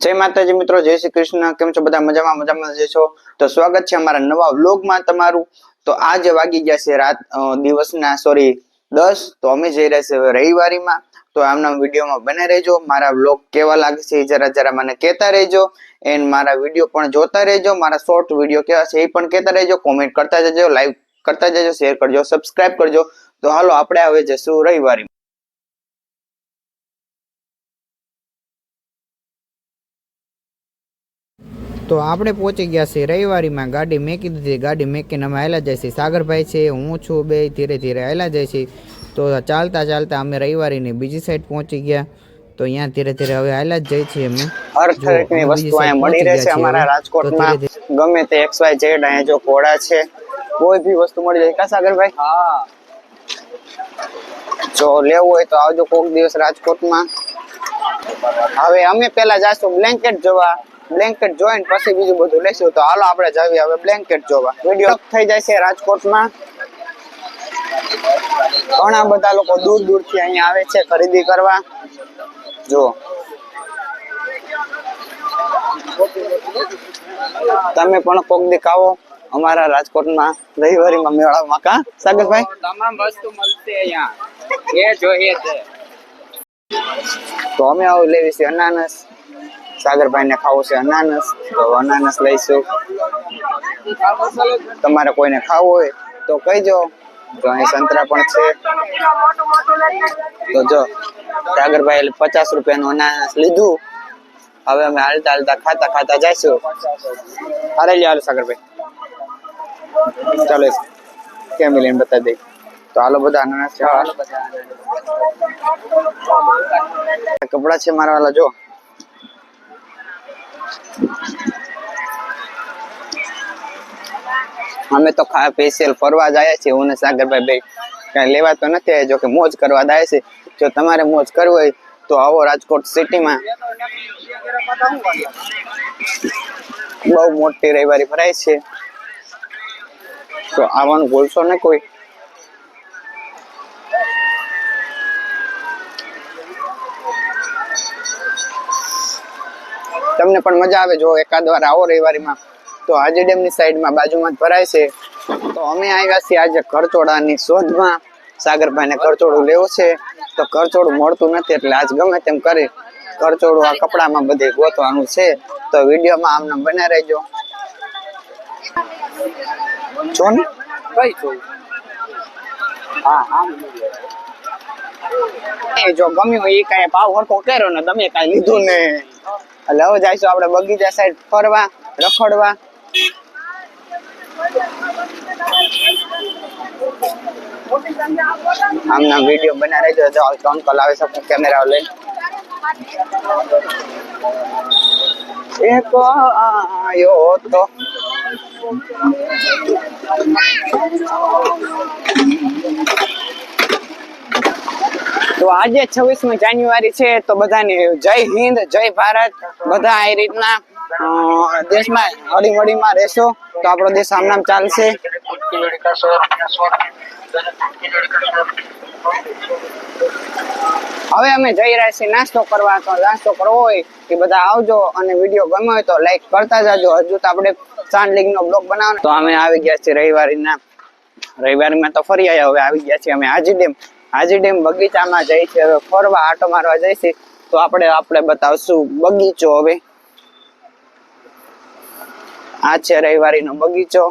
જય માતાજી મિત્રો, જય શ્રી કૃષ્ણ. કેમ છો બધા? મજામાં મજામાં જશો તો સ્વાગત છે અમારા નવા વ્લોગમાં તમારું. તો આજે વાગી ગયા છે રાત દિવસના, સોરી, દસ. તો અમે જઈ રહ્યા છે રવિવારીમાં. તો આમના વિડીયોમાં બને રહેજો. મારા વ્લોગ કેવા લાગે છે જરા જરા મને કહેતા રહેજો. એન્ડ મારા વીડિયો પણ જોતા રહેજો. મારા શોર્ટ વીડિયો કેવા છે એ પણ કહેતા રહેજો. કોમેન્ટ કરતા જજો લાઈવ કરતા જજો શેર કરજો સબસ્ક્રાઇબ કરજો. તો હાલો, આપણે હવે જશું રવિવારી તો આપણે પહોંચી ગયા છે રવિવારીમાં. ગાડી મેકી દીધી. ગાડી મેકીને અમે આવેલા જાય છીએ. સાગરભાઈ છે હું છું બે ધીરે ધીરે આવેલા જાય છીએ. તો ચાલતા ચાલતા અમે રવિવારીની બીજી સાઈડ પહોંચી ગયા. તો અહીંયા ધીરે ધીરે હવે આવેલા જ જઈએ છીએ અમે. અમે વસ્તુ અહીંયા મળી રહેશે અમારા રાજકોટમાં. ગમે તે એક્સ વાય ઝેડ અહીંયા જો ઘોડા છે કોઈ બી વસ્તુ મળી જાય. કા સાગરભાઈ? જો લેવું હોય તો આવજો કોક દિવસ રાજકોટમાં. હવે અમે પેલા જાશું. બ્લેન્કેટ જોવા. બ્લેન્કેટ જોઈને પછી બીજું બધું લેશું. તો હાલો આપણે જાવી હવે બ્લેન્કેટ જોવા. વીડિયો થઈ જાય છે રાજકોટમાં. ઘણા બધા લોકો દૂર દૂરથી અહીંયા આવે છે ખરીદી કરવા. જો તમે પણ કોક દેખાવો અમારા રાજકોટમાં રવિવારીમાં મેળામાં. કા સાગરભાઈ? તમામ વસ્તુ મળશે અહીંયા. એ જોઈએ છે. તો અમે આવું લેવી છે અનાનસ. સાગરભાઈ ને ખાવું છે અનાનસ, તો અનાનસ લઈશું. તમારે કોઈને ખાવું હોય તો કહીજો. તો અહીં સંતરા પણ છે. તો જો સાગરભાઈ પચાસ રૂપિયાનું અનાનસ લીધું. હવે અમે હાલતા હાલતા ખાતા ખાતા જઈશું. હારે લે હાલો સાગરભાઈ. ચાલો, કેમ લઈને બતાવી દઈ તો હાલો બધા અનાનસ છે કપડા છે મારા વાલા, જો. અમે તો ખા સ્પેશિયલ ફરવા જાય છે હું ને સાગરભાઈ ભાઈ કઈ લેવા તો નથી જો કે મોજ કરવા જાય છે. જો તમારે મોજ કરવી હોય તો આવો રાજકોટ સિટીમાં બહુ મોટી રવિવારી ભરાય છે. તો આવવાનું ભૂલશો ને કોઈ? તમને પણ મજા આવે જો એકાદ વાર આવો રવિવારીમાં. તો હાજી ડેમની સાઈડમાં બાજુમાં જ ભરાય છે. તો અમે આવ્યા છીએ આજે કરચોડાની શોધમાં. સાગરભાઈને કરચોડું લેવું છે. તો કરચોડું મળતું નથી એટલે આજ ગમે તેમ કરી કરચોડું આ કપડામાં બધે ગોતવાનું છે. તો વિડીયોમાં આમને બને રહેજો. જો ને? કઈ છું? હા હા એ જો ગમ્યું એ કાંઈ ભાવ હરખો કર્યો ને તમે કાંઈ લીધું ને. એટલે હવે જઈશું આપણે બગીચા સાઈડ ફરવા, રખડવા. આમના વીડિયો બના રહેજો જો તો અંકલ આવે છે કેમેરા લઈને એક આયો તો. આજે છવ્વીસમી જાન્યુઆરી છે તો બધાને જય હિન્દ, જય ભારત. બધા આ રીતના દેશમાં હળીમળીમાં રહેશો તો આપણો દેશ આમનામ ચાલશે. હવે અમે જઈ રહ્યા છીએ નાસ્તો કરવા. તો નાસ્તો કરવો હોય કે બધા આવજો અને વીડિયો ગમ્યો હોય તો લાઈક કરતા જાજો. હજુ તો આપણે સાંજ લીગ નો બ્લોગ બનાવવાનો. તો અમે આવી ગયા છીએ રવિવારીના. રવિવારમાં તો ફરી આવ્યા હવે આવી ગયા છીએ અમે હાજી ડેમ. હાજી ડેમ બગીચામાં જઈ છે, હવે ફરવા આટો મારવા જઈશી તો આપણે આપણે બતાવશું બગીચો હવે. આ છે રવિવારીનો બગીચો.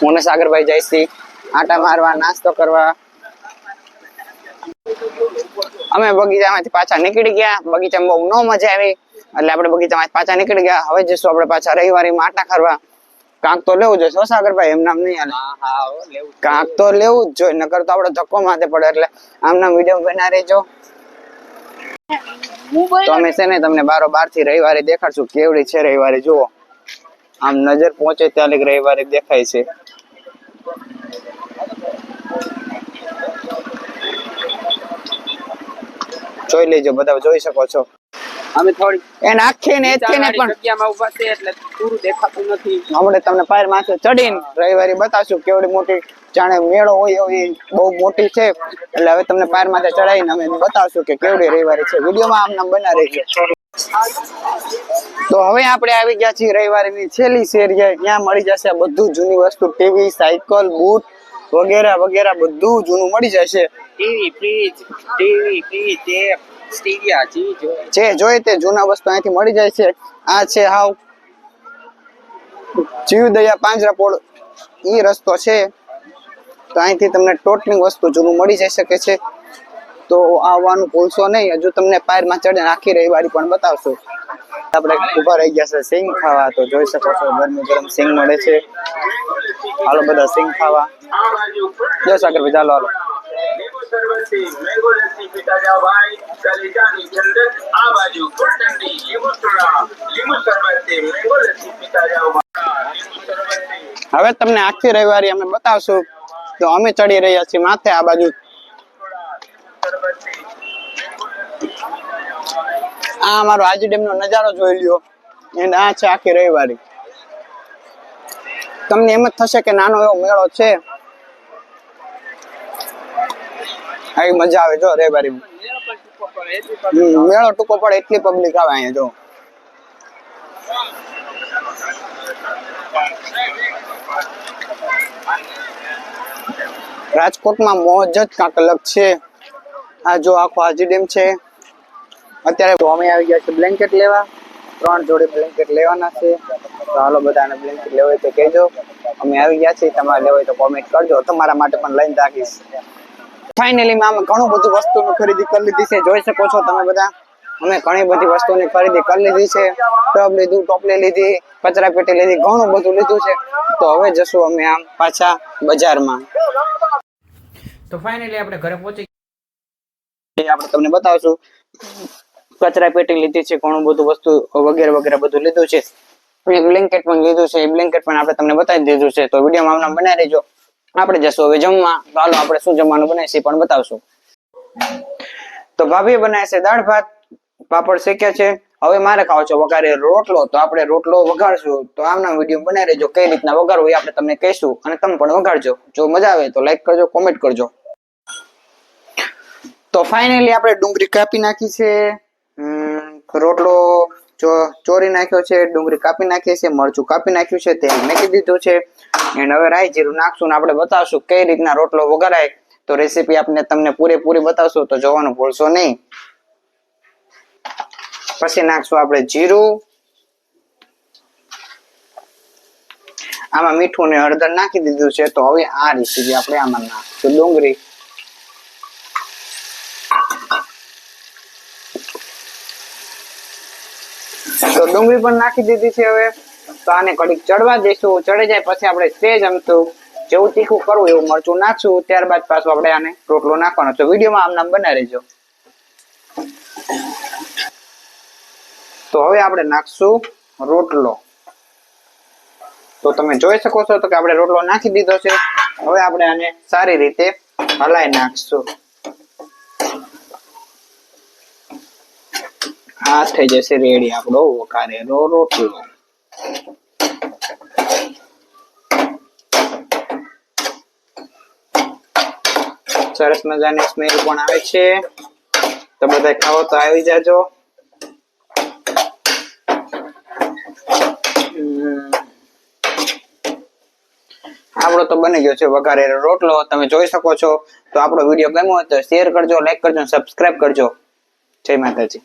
હું સાગરભાઈ જઈશી આટા મારવા, નાસ્તો કરવા. અમે બગીચામાંથી પાછા નીકળી ગયા, બગીચામાં બહુ ન મજા આવી, એટલે આપણે બગીચામાંથી પાછા નીકળી ગયા. હવે જઈશું આપણે પાછા રવિવારીમાં આટા કરવા કાંક તો લેવું જોઈએ સાગરભાઈ એમ નામ નહીં હાલે. કાંક તો લેવું જ જોઈએ નકર તો આપડે ધક્કો માથે પડે એટલે આમના વીડિયો બના રહેજો. તો અમે છે ને તમને બારો બારથી રવિવારે દેખાડશું કેવડી છે રવિવારે જુઓ. આમ નજર પહોંચે ત્યાં લગી રવિવારે દેખાય છે. જોઈ લેજો બધા જોઈ શકો છો. અમે થોડી એને આખી ને એથી ને પણ જગ્યામાં ઊભા છે એટલે પૂરું દેખાતું નથી. આપણે તમને પાયર માથે ચડીને રવિવારે બતાવશું કેવડી મોટી જાણે મેળો હોય એવી બહુ મોટી છે. એટલે હવે તમને પાયર માથે ચડાવીને અમે બતાવશું કે કેવડી રવિવારે છે. વિડીયોમાં આમ નામ બના રહેજો તો હવે આપણે આવી ગયા છીએ રવિવારની છેલ્લી શેરિયા ત્યાં મળી જશે બધું જૂની વસ્તુ. ટીવી સાયકલ બૂટ વગેરે વગેરે બધું જૂનું મળી જશે. TV fridge TV fridge tape stereo જી જોઈએ જે જોઈએ તે જૂના વસ્તુ અહીંથી મળી જાય છે. આ છે હાવ જીવદયા પાંજરાપોળ ઈ રસ્તો છે. તો અહીંથી તમને ટોટલી વસ્તુ જૂનું મળી જઈ શકે છે. તો આવવાનું ભૂલશો નહીં. હજુ તમને પાયરમાં ચડે આખી રવિવારી પણ બતાવશું. આપણે ઊભા રહી ગયા છે સિંગ ખાવા. તો જોઈ શકો છો, ગરમ ગરમ સિંગ મળે છે. હાલો બધા સિંગ ખાવા. જો સાગર ભાઈ ચાલો, હાલો. સરવતી મેંગો લસ્સી પીતા જાઓ ભાઈ કલેજાની ઠંડક આ બાજુ ફૂલઠંડી લીંબુ સોડા લીંબુ સરબતી મેંગો લસ્સી પીતા જાઓ ભાઈ લીંબુ સરબતી હવે તમને આખી રવિવારી અમે બતાવશું તો અમે ચડી રહ્યા છીએ માથે આ બાજુ. આ અમારો આજી ડેમ નો નજારો જોઈ લ્યો. એન્ડ આ છે આખી રવિવારી. તમને એમ જ થશે કે નાનો એવો મેળો છે. આવી મજા આવે જો રવિવારી મેળો ટૂંકો પડે એટલી પબ્લિક આવે અહીંયા જો. રાજકોટમાં મોજ જ કાંક અલગ છે. આ જો આખો હાજી ડેમ છે. અત્યારે અમે આવી ગયા છે બ્લેન્કેટ લેવા. ત્રણ જોડી બ્લેન્કેટ લેવાના છે. તો હાલો બધાને બ્લેન્કેટ લેવું હોય તો કહેજો. અમે આવી ગયા છીએ. તમારે લેવું હોય તો કોમેન્ટ કરજો. તમારા માટે પણ લઈને રાખીશ. ફાઇનલી માં અમે ઘણું બધું વસ્તુની ખરીદી કરી લીધી છે. જોઈ શકો છો તમે બધા. અમે ઘણી બધી વસ્તુની ખરીદી કરી લીધી છે. ટબ લીધું ટોપલી લીધી કચરા પેટી લીધી ઘણું બધું લીધું છે. તો હવે જશું અમે આમ પાછા બજારમાં. તો ફાઇનલી આપણે ઘરે પહોંચી આપણે તમને બતાવશું. કચરા પેટી લીધી છે ઘણું બધું વસ્તુ વગેરે વગેરે બધું લીધું છે. એક બ્લેન્કેટ પણ લીધું છે. એ બ્લેન્કેટ પણ આપણે તમને બતાવી દીધું છે. તો વિડીયોમાં આમ બનાવી રહેજો આપણે જશું. હવે જમવા. તો હાલો, આપણે શું જમવાનું બનાવીએ પણ બતાવશું. તો ભાભી બનાવે છે દાળ ભાત, પાપડ શેક્યા છે. હવે મારે ખાવો છે વઘારે રોટલો. તો આપણે રોટલો વઘારશું. તો આમના વીડિયો બનાવી રહેજો. કઈ રીતના વઘારવું એ આપણે તમને કહીશું અને તમે પણ વઘારજો. જો મજા આવે તો લાઈક કરજો કોમેન્ટ કરજો. તો ફાઇનલી આપણે ડુંગળી કાપી નાખી છે. રોટલો ચોરી નાખ્યો છે, ડુંગળી કાપી નાખી છે, મરચું કાપી નાખ્યું છે, તેલ મેકી દીધું છે. એન્ડ હવે રાઈ જીરું નાખશું ને આપણે બતાવશું કઈ રીતના રોટલો વઘારાય. તો રેસીપી આપણે તમને પૂરેપૂરી બતાવશું, તો જોવાનું ભૂલશો નહીં. પછી નાખશું આપણે જીરું. આમાં મીઠું ને હળદર નાખી દીધું છે, તો હવે આ રેસીપી આપણે આમાં નાખશું. ડુંગળી તો ડુંગળી પણ નાખી દીધી છે હવે. તો આને કડીક ચડવા દઈશું ચડી જાય પછી આપણે તે અમથું જેવું તીખું કરવું એવું મરચું નાખશું. ત્યારબાદ પાછું આપણે આને રોટલો નાખવાનો. તો વિડીયોમાં આમ નામ બનાવી રહેજો. તો હવે આપણે નાખશું રોટલો. તો તમે જોઈ શકો છો તો કે આપણે રોટલો નાખી દીધો છે. હવે આપણે આને સારી રીતે હલાઈ નાખશું. આ થઈ જશે રેડી આપણો વઘારેલો રોટલો. સરસ મજાની સ્મેલ પણ આવે છે. તો બધા ખાવો તો આવી જાજો. આપણો તો બની ગયો છે વઘારેલો રોટલો. તમે જોઈ શકો છો. તો આપણો વીડિયો ગમ્યો હોય તો શેર કરજો લાઈક કરજો સબસ્ક્રાઇબ કરજો. જય માતાજી.